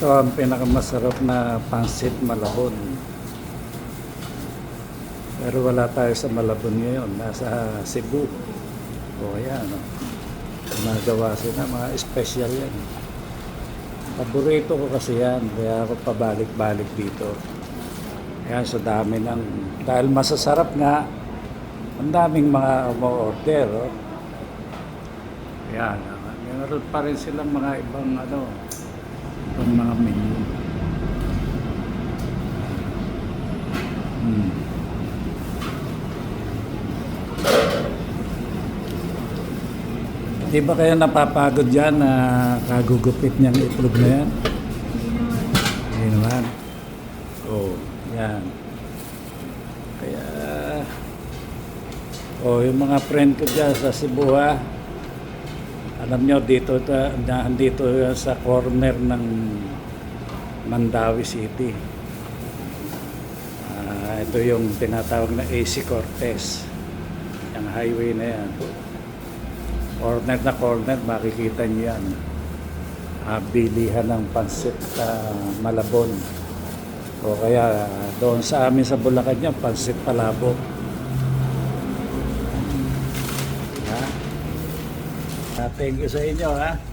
Ito ang pinakamasarap na pansit malabon. Pero wala tayo sa Malabon ngayon. Nasa Cebu. O ayan. O. Gumagawa sila. Mga special yan. Paborito ko kasi yan. Kaya ako pabalik-balik dito. Ayan, sa dami ng... Dahil masasarap nga, ang daming mga umu-order. Oh. Ayan. Meron pa rin silang mga ibang ano, ibang mga menu. Hmm. Di ba kayo napapagod dyan na kagugupit niyang itlog na yan? Hindi naman. Oo, oh, yan. Kaya, oh, yung mga friend ko dyan sa Cebu ha, alam nyo, dito, dito sa corner ng Mandawi City. Ah, ito yung tinatawag na AC Cortez. Yung highway na yan. Corner na corner, makikita nyo yan. Ah, bilihan ng pansit sa Malabon. O kaya doon sa amin sa Bulacan yan, pansit palabo. Ha? Ah, thank you sa inyo ha.